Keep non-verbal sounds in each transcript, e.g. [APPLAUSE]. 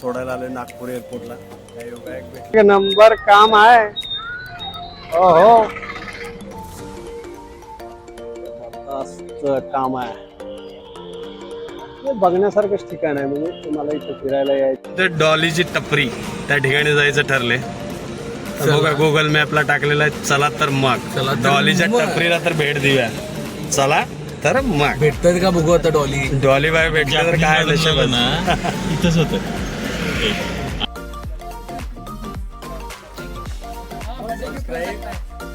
सोडायला आलोय नागपूर एअरपोर्टला. नंबर काम आहे. हो हो काम आहे. हे बघण्यासारखंच ठिकाण आहे म्हणजे तुम्हाला इथं फिरायला यायचं. ते डॉलीची टपरी त्या ठिकाणी जायचं ठरले तर बघा गुगल मॅपला टाकलेलं आहे चला तर मग. चला डॉलीच्या. टपरीला तर भेट देऊया. चला तर मग. भेटतात का बघू आता डॉली? डॉली बाय भेटलं तर काय नशीबच. ना. इथंच होतं. सब्सक्राइब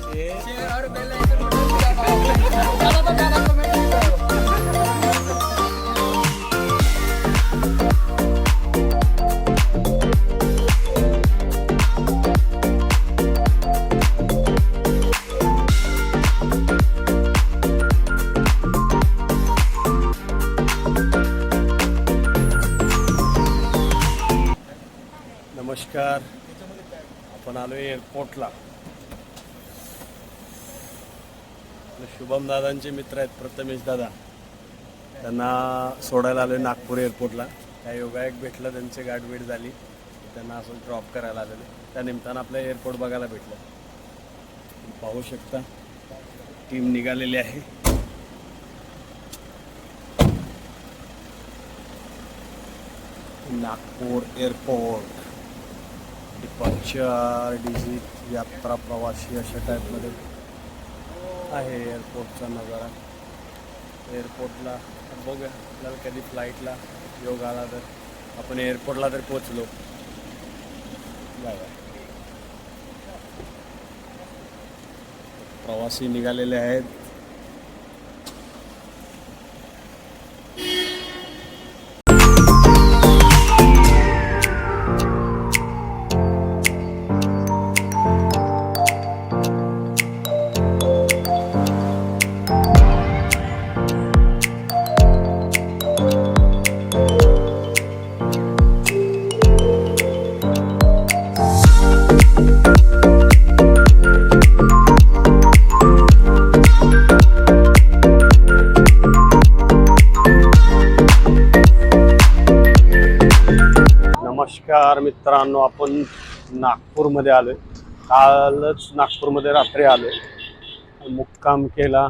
शेयर और बेल आइकन बटन दबाओ। ज्यादा तो ज्यादा कमेंट नमस्कार. आपण आलो एअरपोर्टला शुभम दादांचे मित्र आहेत प्रथमेश दादा. त्यांना सोडायला आलोय नागपूर एअरपोर्टला त्या योगायक भेटलं त्यांची गाठभेट झाली. त्यांना असं ड्रॉप करायला आलेलं. त्या निमित्तानं आपल्या एअरपोर्ट बघायला भेटलं. पाहू शकता टीम निघालेली आहे. नागपूर एअरपोर्ट डिपार्चर डिजिट यात्रा प्रवासी अशा टाईपमध्ये आहे एअरपोर्टचा नजारा. एअरपोर्टला बघूया आपल्याला कधी फ्लाईटला योग आला तर आपण एअरपोर्टला तर पोचलो बाय. प्रवासी निघालेले आहेत. नमस्कार मित्रांनो आपण नागपूरमध्ये आलो कालच नागपूरमध्ये रात्री आलोय. मुक्काम केला.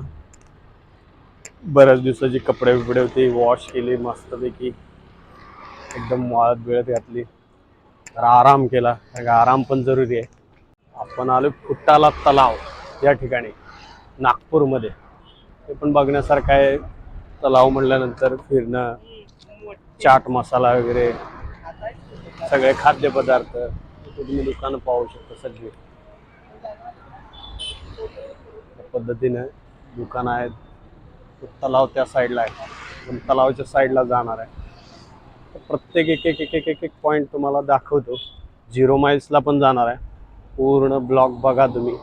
बऱ्याच दिवसाची कपडे बिपडे होते वॉश केली मस्तपैकी एकदम वाळत बिळत घातली. तर आराम केला. कारण आराम पण जरुरी आहे. आपण आलो फुटाला तलाव या ठिकाणी नागपूरमध्ये. ते पण बघण्यासारखं आहे. तलाव म्हटल्यानंतर फिरणं चाट मसाला वगैरे सगळे खाद्यपदार्थ तुम्ही दुकानं पाहू शकता सगळी. त्या पद्धतीनं दुकान आहेत. तलाव त्या साईडला आहे. पण तलावाच्या साईडला जाणार आहे. तर प्रत्येक एक एक एक एक एक एक पॉईंट तुम्हाला दाखवतो. झिरो माईल्सला पण जाणार आहे. पूर्ण ब्लॉक बघा तुम्ही.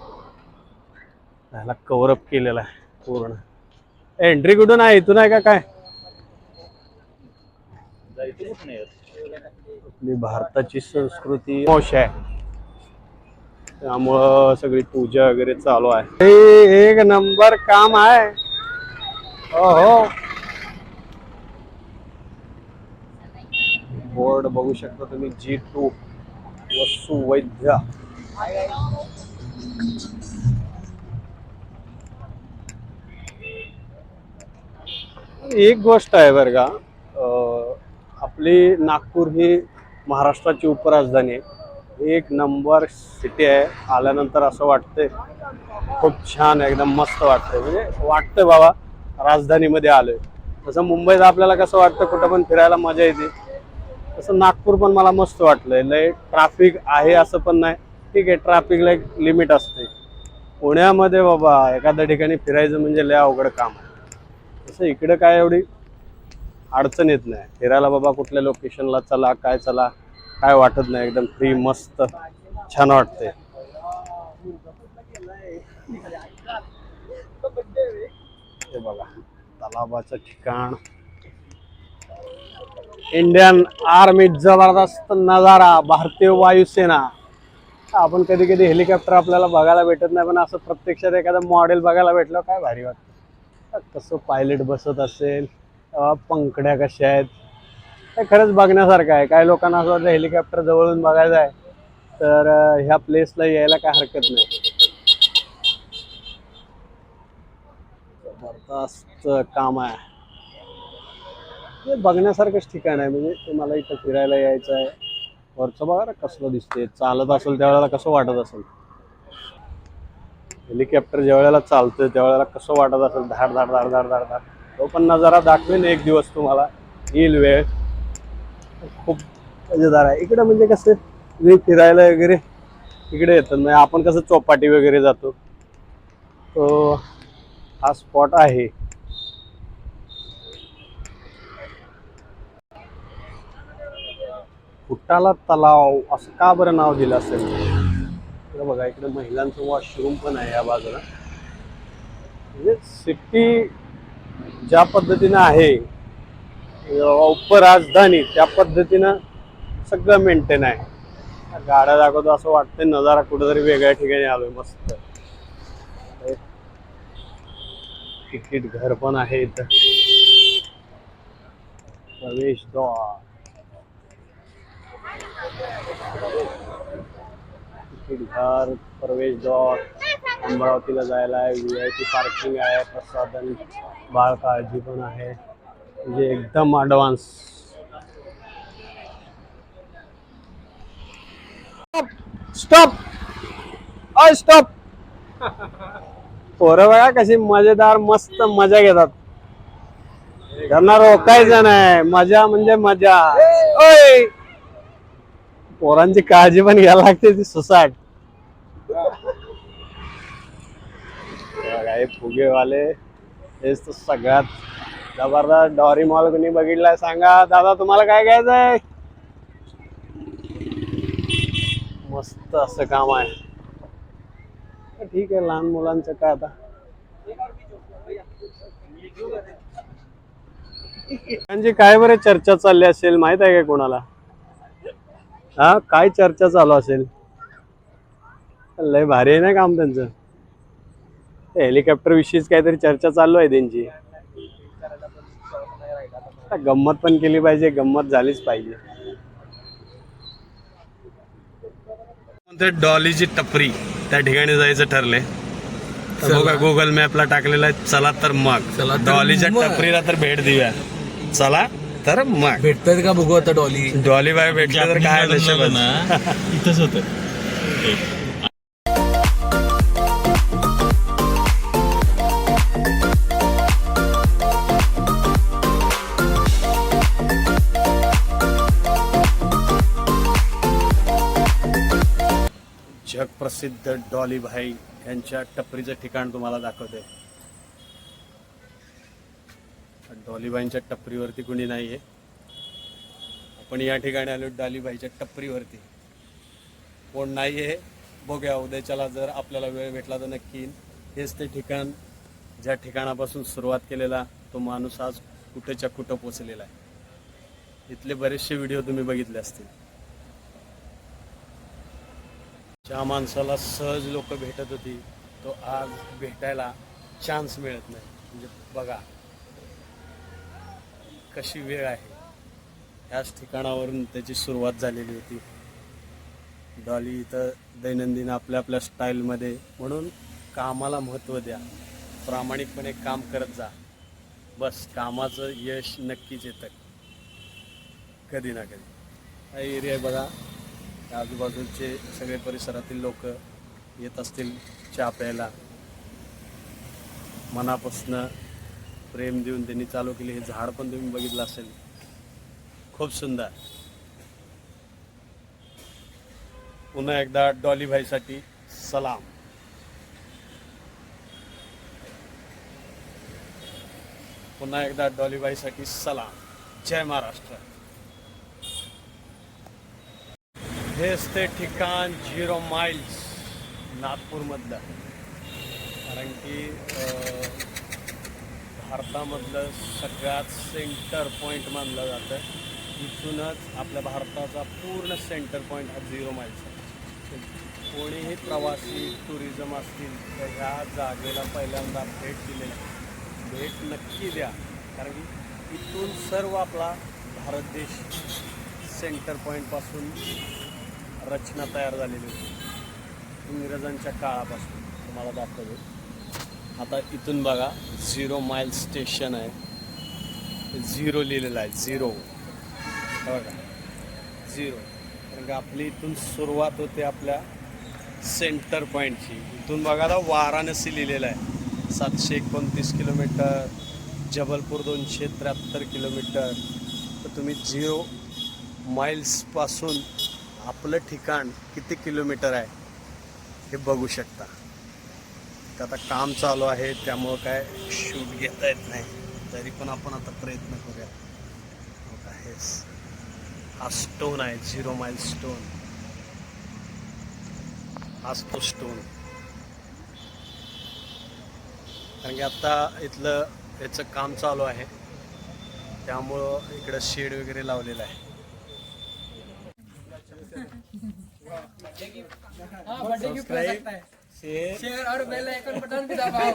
ह्याला कव्हरअप केलेला आहे पूर्ण. एंट्री कुठून आहे? इथून आहे का काय? नाही आपली भारताची संस्कृती मोश आहे. त्यामुळं सगळी पूजा वगैरे चालू आहे. हे एक नंबर काम आहे. हो हो बोर्ड बघू शकता तुम्ही जी टू वस्तू वैद्य. एक गोष्ट आहे बरं का आपली नागपूर ही महाराष्ट्राची उपराजधानी आहे. एक नंबर सिटी आहे. आल्यानंतर असं वाटतंय खूप छान आहे, एकदम मस्त वाटतंय. म्हणजे वाटतंय बाबा राजधानीमध्ये आलोय. तसं मुंबईत आपल्याला कसं वाटतं कुठं पण फिरायला मजा येते. तसं नागपूर पण मला मस्त वाटलंय. लय ट्रॅफिक आहे असं पण नाही. ठीक आहे ट्रॅफिकला एक लिमिट असते. पुण्यामध्ये बाबा एखाद्या ठिकाणी फिरायचं म्हणजे लय अवघड काम आहे. तसं इकडं काय एवढी अडचण येत नाही. फिरायला बाबा कुठल्या लोकेशनला चला काय चला काय वाटत नाही. एकदम फ्री मस्त छान वाटते हे बघा तलावाचं ठिकाण. इंडियन आर्मी जबरदस्त नजारा भारतीय वायुसेना. आपण कधी कधी हेलिकॉप्टर आपल्याला बघायला भेटत नाही पण असं प्रत्यक्षात एखादं मॉडेल बघायला भेटलं काय भारी वाटतं. कसं पायलट बसत असेल. पंखड्या कशा आहेत? हे खरंच बघण्यासारखं आहे. काही लोकांना असं वाटतं हेलिकॉप्टर जवळून बघायचं आहे. तर ह्या प्लेसला यायला काय हरकत नाही. जबरदस्त काम आहे. बघण्यासारखंच ठिकाण आहे. म्हणजे तुम्हाला इथं फिरायला यायचं आहे. वरचं बघा कसलं दिसते चालत असेल त्यावेळेला कसं वाटत असेल? हेलिकॉप्टर ज्या वेळेला चालतं त्यावेळेला कसं वाटत असेल? धाड धाड धाड धाड धाड धाड. तो पण नजारा दाखवेन एक दिवस तुम्हाला. येईल वेळ. खूप मजेदार आहे. इकडे म्हणजे कसं तुम्ही फिरायला वगैरे इकडे येतात. म्हणजे आपण कसं चौपाटी वगैरे जातो. तो हा स्पॉट आहे. फुटाला तलाव असं का बरं नाव दिलं असेल? इकडं बघा इकडे महिलांचं वॉशरूम पण आहे या बाजूला. म्हणजे सिटी ज्या पद्धतीनं आहे उपराजधानी त्या पद्धतीनं सगळं मेंटेन आहे. गाड्या दाखवतो असं वाटतंय नजारा कुठेतरी वेगळ्या ठिकाणी आलोय मस्त. तिकीट घर पण आहे इथं. प्रवेश द्वार. तिकीट घर प्रवेशद्वार अमरावतीला जायला आहे. व्ही आय पी पार्किंग आहे. प्रसाधन बाळ काळजी पण आहे. म्हणजे एकदम ॲडव्हान्स स्टॉप अय स्टॉप पोरं बघा कशी मजेदार मस्त मजा घेतात. त्यांना रोखायचं नाही मजा म्हणजे मजा. ओय. पोरांची काळजी पण घ्यायला लागते ती सुसाट. बघा, फुगेवाले हेच तर सगळ्यात जबरदस्त डॉरी मॉल कोणी बघितलाय सांगा. दादा तुम्हाला काय घ्यायचंय? मस्त असं काम आहे. ठीक आहे लहान मुलांचं काय आता? म्हणजे काय बरे चर्चा चालली असेल माहीत आहे का कोणाला? हा काय चर्चा चालू असेल? लय भारी आहे ना काम त्यांचं. हेलिकॉप्टर विषयीच काहीतरी चर्चा चालू आहे त्यांची. गंमत पण केली पाहिजे गंमत झालीच पाहिजे. डॉलीची टपरी त्या ठिकाणी जायचं ठरले बघा गुगल मॅपला टाकलेला आहे चला तर मग. डॉलीच्या. टपरीला तर भेट देऊया. चला तर मग. भेटतात का बघू आता डॉली? डॉली बाय भेटलं तर काय नशीबच. ना इथंच होतं. [LAUGHS] प्रसिद्ध डॉली भाई यांच्या टपरीचं ठिकाण तुम्हाला दाखवते डॉलीबाईंच्या टपरीवरती कुणी नाही आहे आपण या ठिकाणी आलो डॉलीबाईच्या टपरीवरती. कोण नाही आहे बघूया. उद्याच्याला जर आपल्याला वेळ भेटला तर नक्की हेच ते ठिकाण ज्या ठिकाणापासून सुरुवात केलेला तो माणूस आज कुठेच्या कुठं पोचलेला आहे. इथले बरेचसे व्हिडिओ तुम्ही बघितले असतील. ज्या माणसाला सहज लोक भेटत होती तो आज भेटायला चान्स मिळत नाही. म्हणजे बघा कशी वेळ आहे. ह्याच ठिकाणावरून त्याची सुरुवात झालेली होती. डॉली इथं दैनंदिन आपल्या आपल्या स्टाईलमध्ये म्हणून कामाला महत्त्व द्या. प्रामाणिकपणे काम करत जा. बस कामाचं यश नक्कीच येतं. कधी ना कधी. हा एरिया बघा. आजूबाजूचे सगळे परिसरातील लोक येत असतील चहा प्यायला. मनापासनं प्रेम देऊन त्यांनी चालू केले हे झाड पण तुम्ही बघितलं असेल. खूप सुंदर. पुन्हा एकदा डॉलीभाईसाठी सलाम. पुन्हा एकदा डॉलीबाईसाठी सलाम. जय महाराष्ट्र. हेच ते ठिकाण झिरो माइल्स नागपूरमधलं. कारण की भारतामधलं सगळ्यात सेंटर पॉईंट मानलं जातं इथूनच आपल्या भारताचा पूर्ण सेंटर पॉईंट हा झिरो माइल्स आहे. कोणीही प्रवासी टुरिझम असतील तर ह्या जागेला पहिल्यांदा भेट दिलेली भेट नक्की द्या. कारण की इथून सर्व आपला भारत देश सेंटर पॉईंटपासून रचना तयार झालेली होती. इंग्रजांच्या काळापासून तुम्हाला दाखवतो. आता इथून बघा झिरो माईल स्टेशन आहे. झिरो लिहिलेलं आहे झिरो बघा झिरो कारण का आपली इथून सुरुवात होते आपल्या सेंटर पॉईंटची इथून बघा आता वाराणसी लिहिलेलं आहे. सातशे एकोणतीस किलोमीटर जबलपूर दोनशे त्र्याहत्तर किलोमीटर. तर तुम्ही झिरो माईल्सपासून आपलं ठिकाण किती किलोमीटर आहे हे बघू शकता. तर आता काम चालू आहे त्यामुळं काय शूट घेता येत नाही. तरी पण आपण आता प्रयत्न करूया बघा, हेच हा स्टोन आहे झिरो माईल स्टोन हाच तो स्टोन कारण की आत्ता इथलं याचं काम चालू आहे. त्यामुळं इकडं शेड वगैरे लावलेलं आहे हाँ बर्थडे गिफ्ट शेयर और बेल आइकन बटन भी दबाओ।